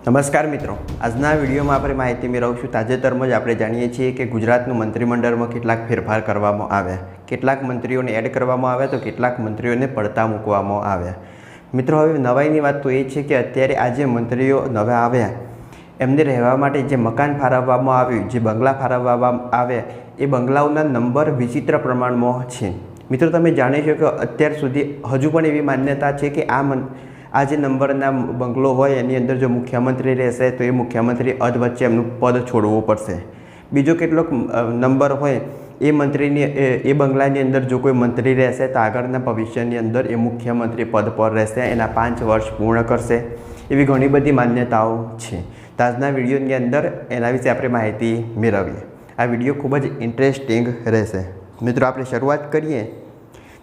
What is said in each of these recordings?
નમસ્કાર મિત્રો. આજના વિડીયોમાં આપણે માહિતી મેળવશું. તાજેતરમાં જ આપણે જાણીએ છીએ કે ગુજરાતનું મંત્રીમંડળમાં કેટલાક ફેરફાર કરવામાં આવ્યા. કેટલાક મંત્રીઓને એડ કરવામાં આવ્યા તો કેટલાક મંત્રીઓને પડતા મૂકવામાં આવ્યા. મિત્રો, હવે નવાઈની વાત તો એ છે કે અત્યારે આ જે મંત્રીઓ નવા આવ્યા. એમને રહેવા માટે જે મકાન ફાળવવામાં આવ્યું, જે બંગલા ફાળવવામાં આવ્યા, એ બંગલાઓના નંબર વિચિત્ર પ્રમાણમાં છે. મિત્રો, તમે જાણી છો કે અત્યાર સુધી હજુ પણ એવી માન્યતા છે કે આ આ જે નંબરના બંગલો હોય, એની અંદર જો મુખ્યમંત્રી રહેશે, તો એ મુખ્યમંત્રી અધ વચ્ચે એમનું પદ છોડવું પડશે. બીજો કેટલોક નંબર હોય, એ મંત્રીની, એ બંગલાની અંદર જો કોઈ મંત્રી રહેશે, તો આગળના ભવિષ્યની અંદર એ મુખ્યમંત્રી પદ પર રહેશે, એના પાંચ વર્ષ પૂર્ણ કરશે. એવી ઘણી બધી માન્યતાઓ છે. તો આજના વિડીયોની અંદર એના વિશે આપણે માહિતી મેળવીએ. આ વીડિયો ખૂબ જ ઇન્ટરેસ્ટિંગ રહેશે. મિત્રો, આપણે શરૂઆત કરીએ.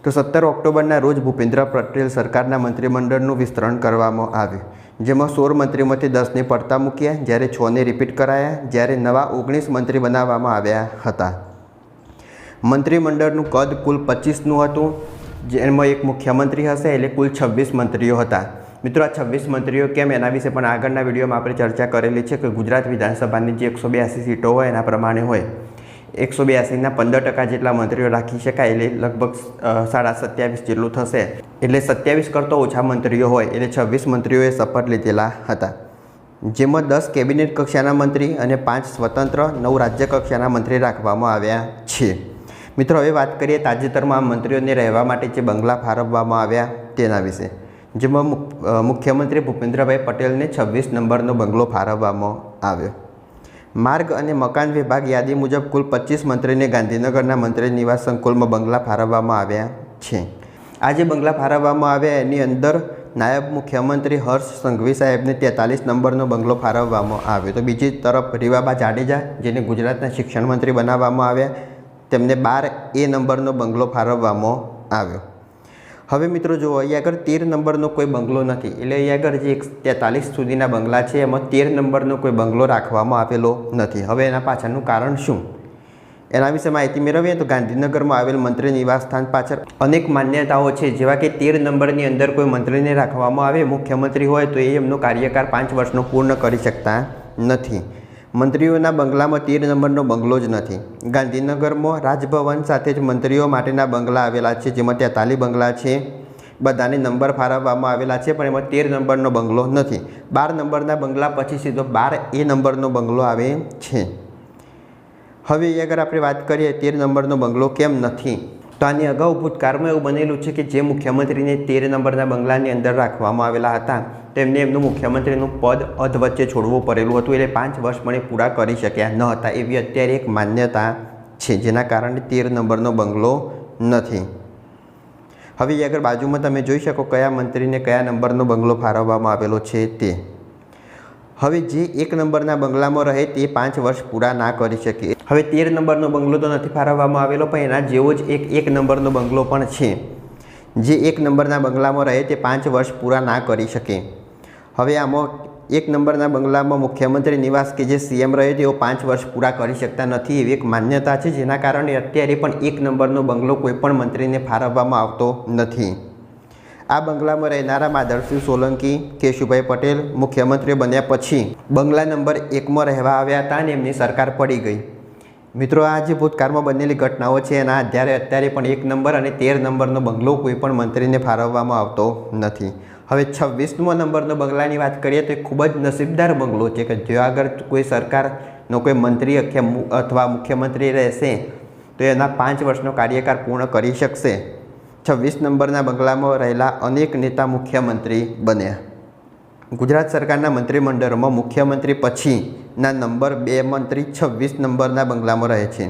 તો સત્તર ઓક્ટોબરના રોજ ભૂપેન્દ્ર પટેલ સરકારના મંત્રીમંડળનું વિસ્તરણ કરવામાં આવ્યું, જેમાં સોળ મંત્રીમાંથી દસને પડતા મૂક્યા, જ્યારે છને રિપીટ કરાયા, જ્યારે નવા ઓગણીસ મંત્રી બનાવવામાં આવ્યા હતા. મંત્રીમંડળનું કદ કુલ પચીસનું હતું, જેમાં એક મુખ્યમંત્રી હશે, એટલે કુલ છવ્વીસ મંત્રીઓ હતા. મિત્રો, આ છવ્વીસ મંત્રીઓ કેમ એના વિશે પણ આગળના વિડીયોમાં આપણે ચર્ચા કરેલી છે કે ગુજરાત વિધાનસભાની જે એકસો બ્યાસી સીટો હોય એના પ્રમાણે હોય. એકસો બ્યાસીના પંદર ટકા જેટલા મંત્રીઓ રાખી શકાય એટલે લગભગ સાડા સત્યાવીસ જેટલું થશે. એટલે સત્યાવીસ કરતો ઓછા મંત્રીઓ હોય એટલે છવ્વીસ મંત્રીઓએ શપથ લીધેલા હતા. જેમાં દસ કેબિનેટ કક્ષાના મંત્રી અને પાંચ સ્વતંત્ર નવ રાજ્ય કક્ષાના મંત્રી રાખવામાં આવ્યા છે. મિત્રો, હવે વાત કરીએ તાજેતરમાં મંત્રીઓને રહેવા માટે જે બંગલા ફાળવવામાં આવ્યા તેના વિશે. જેમાં મુખ્યમંત્રી ભૂપેન્દ્રભાઈ પટેલને છવ્વીસ નંબરનો બંગલો ફાળવવામાં આવ્યો. માર્ગ અને મકાન વિભાગ યાદી મુજબ કુલ પચીસ મંત્રીને ગાંધીનગરના મંત્રી નિવાસ સંકુલમાં બંગલા ફાળવવામાં આવ્યા છે. આ જે બંગલા ફાળવવામાં આવ્યા એની અંદર નાયબ મુખ્યમંત્રી હર્ષ સંઘવી સાહેબને તેતાલીસ નંબરનો બંગલો ફાળવવામાં આવ્યો. તો બીજી તરફ રીવાબા જાડેજા, જેને ગુજરાતના શિક્ષણ મંત્રી બનાવવામાં આવ્યા, તેમને બાર એ નંબરનો બંગલો ફાળવવામાં આવ્યો. હવે મિત્રો જુઓ અહીંયા આગળ તેર નંબરનો કોઈ બંગલો નથી, એટલે અહીંયા આગળ જે એક તેતાલીસ સુધીના બંગલા છે, એમાં તેર નંબરનો કોઈ બંગલો રાખવામાં આવેલો નથી. હવે એના પાછળનું કારણ શું? એના વિશે માહિતી મેળવીએ તો ગાંધીનગરમાં આવેલ મંત્રી નિવાસસ્થાન પાછળ અનેક માન્યતાઓ છે, જેવા કે તેર નંબરની અંદર કોઈ મંત્રીને રાખવામાં આવે, મુખ્યમંત્રી હોય તો એ એમનો કાર્યકાળ પાંચ વર્ષનો પૂર્ણ કરી શકતા નથી. મંત્રીઓના બંગલામાં તેર નંબરનો બંગલો જ નથી. ગાંધીનગરમાં રાજભવન સાથે જ મંત્રીઓ માટેના બંગલા આવેલા છે, જેમાં તેતાલીસ બંગલા છે. બધાને નંબર ફાળવવામાં આવેલા છે, પણ એમાં તેર નંબરનો બંગલો નથી. બાર નંબરના બંગલા પછી સીધો બાર એ નંબરનો બંગલો આવે છે. હવે અગર આપણે વાત કરીએ તેર નંબરનો બંગલો કેમ નથી. તો આની અગાઉ ભૂતકાળમાં એવું બનેલું છે કે જે મુખ્યમંત્રીને તેર નંબરના બંગલાની અંદર રાખવામાં આવેલા હતા, તેમને એમનું મુખ્યમંત્રીનું પદ અધ વચ્ચે છોડવું પડેલું હતું. એટલે પાંચ વર્ષ પણ પૂરા કરી શક્યા ન હતા. એવી અત્યારે એક માન્યતા છે, જેના કારણે તેર નંબરનો બંગલો નથી. હવે આગળ બાજુમાં તમે જોઈ શકો કયા મંત્રીને કયા નંબરનો બંગલો ફાળવવામાં આવેલો છે તે. હવે જે એક નંબરના બંગલામાં રહે તે પાંચ વર્ષ પૂરા ના કરી શકે. હવે તેર નંબરનો બંગલો તો નથી ફાળવવામાં આવેલો, પણ એના જેવો જ એક એક નંબરનો બંગલો પણ છે. જે એક નંબરના બંગલામાં રહે તે પાંચ વર્ષ પૂરા ના કરી શકે. હવે આમાં એક નંબરના બંગલામાં મુખ્યમંત્રી નિવાસ કે જે સીએમ રહે તેઓ પાંચ વર્ષ પૂરા કરી શકતા નથી એવી એક માન્યતા છે, જેના કારણે અત્યારે પણ એક નંબરનો બંગલો કોઈ પણ મંત્રીને ફાળવવામાં આવતો નથી. આ બંગલામાં રહેનારા માધવસિંહ સોલંકી, કેશુભાઈ પટેલ મુખ્યમંત્રી બન્યા પછી બંગલા નંબર એકમાં રહેવા આવ્યા હતા અને એમની સરકાર પડી ગઈ. મિત્રો, આ જે ભૂતકાળમાં બનેલી ઘટનાઓ છે, એના આધારે અત્યારે પણ એક નંબર અને તેર નંબરનો બંગલો કોઈ પણ મંત્રીને ફાળવવામાં આવતો નથી. હવે છવ્વીસમો નંબરનો બંગલાની વાત કરીએ તો એ ખૂબ જ નસીબદાર બંગલો છે કે જો આગળ કોઈ સરકારનો કોઈ મંત્રી અથવા મુખ્યમંત્રી રહેશે, તો એના પાંચ વર્ષનો કાર્યકાળ પૂર્ણ કરી શકશે. છવ્વીસ નંબરના બંગલામાં રહેલા અનેક નેતા મુખ્યમંત્રી બન્યા. ગુજરાત સરકારના મંત્રીમંડળમાં મુખ્યમંત્રી પછીના નંબર બે મંત્રી છવ્વીસ નંબરના બંગલામાં રહે છે.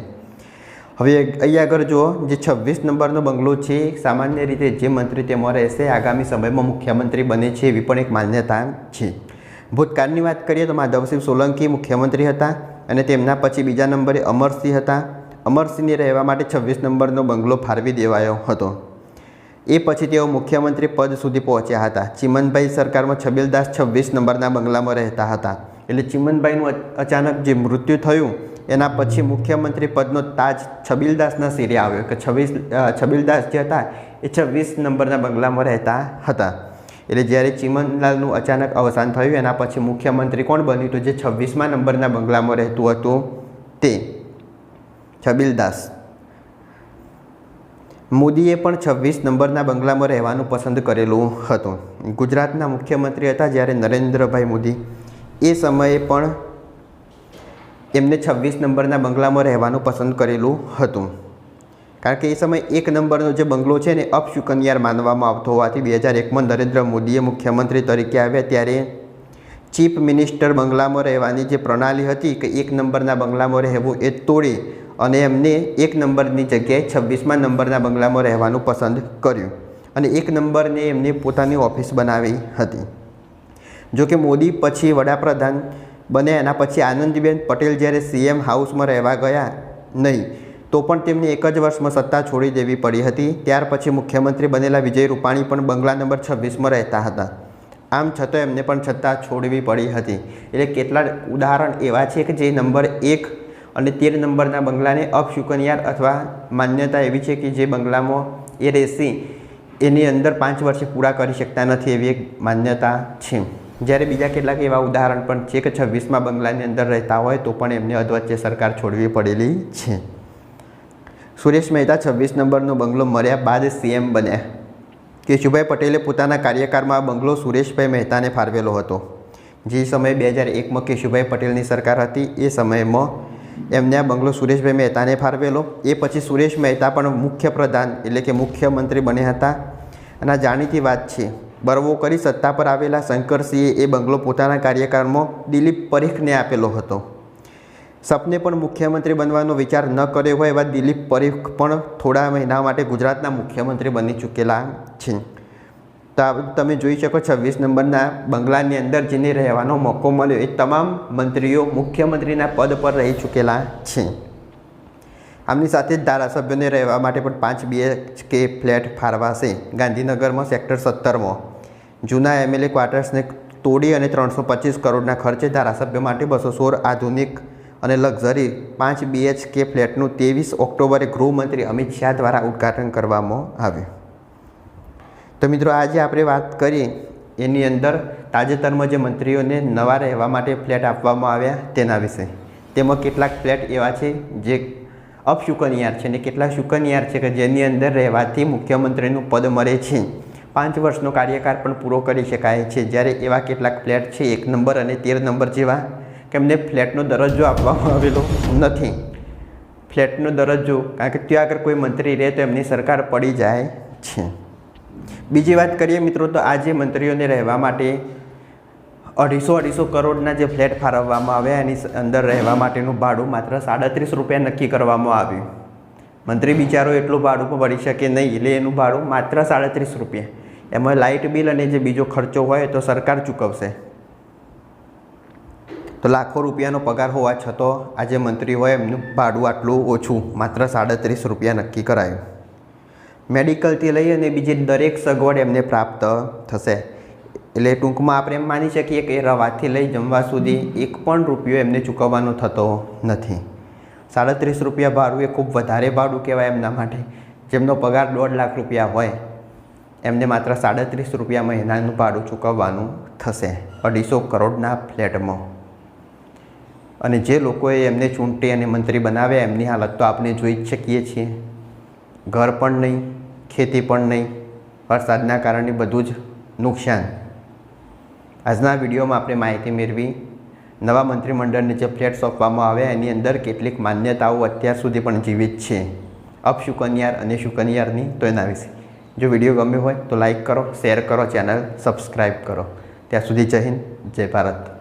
હવે અહીંયા આગળ જુઓ, જે છવ્વીસ નંબરનો બંગલો છે, સામાન્ય રીતે જે મંત્રી તેમાં રહેશે, આગામી સમયમાં મુખ્યમંત્રી બને છે એવી પણ એક માન્યતા છે. ભૂતકાળની વાત કરીએ તો માધવસિંહ સોલંકી મુખ્યમંત્રી હતા અને તેમના પછી બીજા નંબરે અમરસિંહ હતા. અમરસિંહને રહેવા માટે છવ્વીસ નંબરનો બંગલો ફાળવી દેવાયો હતો. એ પછી તેઓ મુખ્યમંત્રી પદ સુધી પહોંચ્યા હતા. ચિમનભાઈ સરકારમાં છબીલદાસ છવ્વીસ નંબરના બંગલામાં રહેતા હતા. એટલે ચિમનભાઈનું અચાનક જે મૃત્યુ થયું, એના પછી મુખ્યમંત્રી પદનો તાજ છબીલદાસના સિરે આવ્યો કે છવ્વીસ છબીલદાસ જે હતા, એ છવ્વીસ નંબરના બંગલામાં રહેતા હતા. એટલે જ્યારે ચીમનલાલનું અચાનક અવસાન થયું, એના પછી મુખ્યમંત્રી કોણ બન્યું તો જે છવ્વીસમા નંબરના બંગલામાં રહેતું હતું તે છબીલદાસ. મોદીએ પણ છવ્વીસ નંબરના બંગલામાં રહેવાનું પસંદ કરેલું હતું. ગુજરાતના મુખ્યમંત્રી હતા જ્યારે નરેન્દ્રભાઈ મોદી. એ સમયે પણ એમને છવ્વીસ નંબરના બંગલામાં રહેવાનું પસંદ કરેલું હતું. કારણ કે એ સમયે એક નંબરનો જે બંગલો છે ને અપશુકન્યાર માનવામાં આવતો હોવાથી બે હજાર એકમાં નરેન્દ્ર મોદીએ મુખ્યમંત્રી તરીકે આવ્યા ત્યારે ચીફ મિનિસ્ટર બંગલામાં રહેવાની જે પ્રણાલી હતી કે એક નંબરના બંગલામાં રહેવું એ તોડી અને એમને એક નંબરની જગ્યાએ છવ્વીસમા નંબરના બંગલામાં રહેવાનું પસંદ કર્યું અને એક નંબરને એમને પોતાની ઓફિસ બનાવી હતી. જો કે મોદી પછી વડાપ્રધાન બન્યા એના પછી આનંદીબેન પટેલ જ્યારે સીએમ હાઉસમાં રહેવા ગયા નહીં, તો પણ તેમને એક જ વર્ષમાં સત્તા છોડી દેવી પડી હતી. ત્યાર પછી મુખ્યમંત્રી બનેલા વિજય રૂપાણી પણ બંગલા નંબર છવ્વીસમાં રહેતા હતા. આમ છતાં એમને પણ સત્તા છોડવી પડી હતી. એટલે કેટલા ઉદાહરણ એવા છે કે જે નંબર એક અને તેર નંબરના બંગલાને અપશુકનિયાર અથવા માન્યતા એવી છે કે જે બંગલામાં એ રહેશે, એની અંદર પાંચ વર્ષે પૂરા કરી શકતા નથી એવી એક માન્યતા છે. જ્યારે બીજા કેટલાક એવા ઉદાહરણ પણ છે કે છવ્વીસમાં બંગલાની અંદર રહેતા હોય તો પણ એમને અધવચ્ચે સરકાર છોડવી પડેલી છે. સુરેશ મહેતા છવ્વીસ નંબરનો બંગલો મળ્યા બાદ સીએમ બન્યા. કેશુભાઈ પટેલે પોતાના કાર્યકાળમાં બંગલો સુરેશભાઈ મહેતાને ફાળવેલો હતો. જે સમયે બે હજાર એકમાં કેશુભાઈ પટેલની સરકાર હતી, એ સમયમાં એમને આ બંગલો સુરેશભાઈ મહેતાને ફાળવેલો. એ પછી સુરેશ મહેતા પણ મુખ્ય પ્રધાન એટલે કે મુખ્યમંત્રી બન્યા હતા. અને આ જાણીતી વાત છે, બરવો કરી સત્તા પર આવેલા શંકરસિંહે એ બંગલો પોતાના કાર્યકાળમાં દિલીપ પરીખને આપેલો હતો. સપને પણ મુખ્યમંત્રી બનવાનો વિચાર ન કર્યો હોય એવા દિલીપ પરીખ પણ થોડા મહિના માટે ગુજરાતના મુખ્યમંત્રી બની ચૂકેલા છે. તો તમે જોઈ શકો છવ્વીસ નંબરના બંગલાની અંદર જેને રહેવાનો મોકો મળ્યો એ તમામ મંત્રીઓ મુખ્યમંત્રીના પદ પર રહી ચૂકેલા છે. આમની સાથે જ ધારાસભ્યોને રહેવા માટે પણ પાંચ બીએચકે ફ્લેટ ફાળવાશે. ગાંધીનગરમાં સેક્ટર સત્તરમાં. જૂના એમએલએ ક્વાર્ટર્સને તોડી અને ત્રણસો પચીસ કરોડના ખર્ચે ધારાસભ્યો માટે બસો સોળ આધુનિક અને લક્ઝરી પાંચ બીએચકે ફ્લેટનું ત્રેવીસ ઓક્ટોબરે ગૃહમંત્રી અમિત શાહ દ્વારા ઉદ્ઘાટન કરવામાં આવ્યું. તો મિત્રો, આજે આપણે વાત કરી એની અંદર તાજેતરમાં જે મંત્રીઓને નવા રહેવા માટે ફ્લેટ આપવામાં આવ્યા તેના વિશે. તેમાં કેટલાક ફ્લેટ એવા છે જે અપશુકનિયાર છે અને કેટલાક શુકનિયાર છે કે જેની અંદર રહેવાથી મુખ્યમંત્રીનું પદ મળે છે. પાંચ વર્ષનો કાર્યકાળ પણ પૂરો કરી શકાય છે. જ્યારે એવા કેટલાક ફ્લેટ છે, એક નંબર અને તેર નંબર જેવા કે એમને ફ્લેટનો દરજ્જો આપવામાં આવેલો નથી. ફ્લેટનો દરજ્જો, કારણ કે ત્યાં આગળ કોઈ મંત્રી રહે તો એમની સરકાર પડી જાય છે. બીજી વાત કરીએ મિત્રો, તો આજે મંત્રીઓને રહેવા માટે અઢીસો અઢીસો કરોડના જે ફ્લેટ ફાળવવામાં આવ્યા એની અંદર રહેવા માટેનું ભાડું માત્ર સાડત્રીસ રૂપિયા નક્કી કરવામાં આવ્યું. મંત્રી બિચારો એટલું ભાડું પણ ભરી શકે નહીં, એટલે એનું ભાડું માત્ર સાડત્રીસ રૂપિયા. એમાં લાઇટ બિલ અને જે બીજો ખર્ચો હોય તો સરકાર ચૂકવશે. તો લાખો રૂપિયાનો પગાર હોવા છતાં આજે મંત્રી હોય એમનું ભાડું આટલું ઓછું, માત્ર સાડત્રીસ રૂપિયા નક્કી કરાયું. મેડિકલથી લઈ અને બીજી દરેક સગવડ એમને પ્રાપ્ત થશે. એટલે ટૂંકમાં આપણે એમ માની શકીએ કે રવાથી લઈ જમવા સુધી એક પણ રૂપિયો એમને ચૂકવવાનો થતો નથી. સાડત્રીસ રૂપિયા ભાડું એ ખૂબ વધારે ભાડું કહેવાય એમના માટે. જેમનો પગાર દોઢ લાખ રૂપિયા હોય, એમને માત્ર સાડત્રીસ રૂપિયા મહિનાનું ભાડું ચૂકવવાનું થશે. અઢીસો કરોડના ફ્લેટમાં. અને જે લોકોએ એમને ચૂંટી અને મંત્રી બનાવ્યા, એમની હાલત તો આપણે જોઈ જ શકીએ છીએ. ઘર પણ નહીં, ખેતી પણ નહીં, વરસાદના કારણે બધું જ નુકસાન. આજના વિડીયોમાં આપણે માહિતી મેળવી, નવા મંત્રીમંડળને જે ફ્લેટ સોંપવામાં આવ્યા, એની અંદર કેટલીક માન્યતાઓ અત્યાર સુધી પણ જીવિત છે. અપશુકનિયાર અને શુકનિયારની તો એના વિશે. જો વીડિયો ગમ્યો હોય તો લાઈક કરો, શેર કરો, ચેનલ સબસ્ક્રાઈબ કરો. ત્યાં સુધી જય હિન્દ, જય ભારત.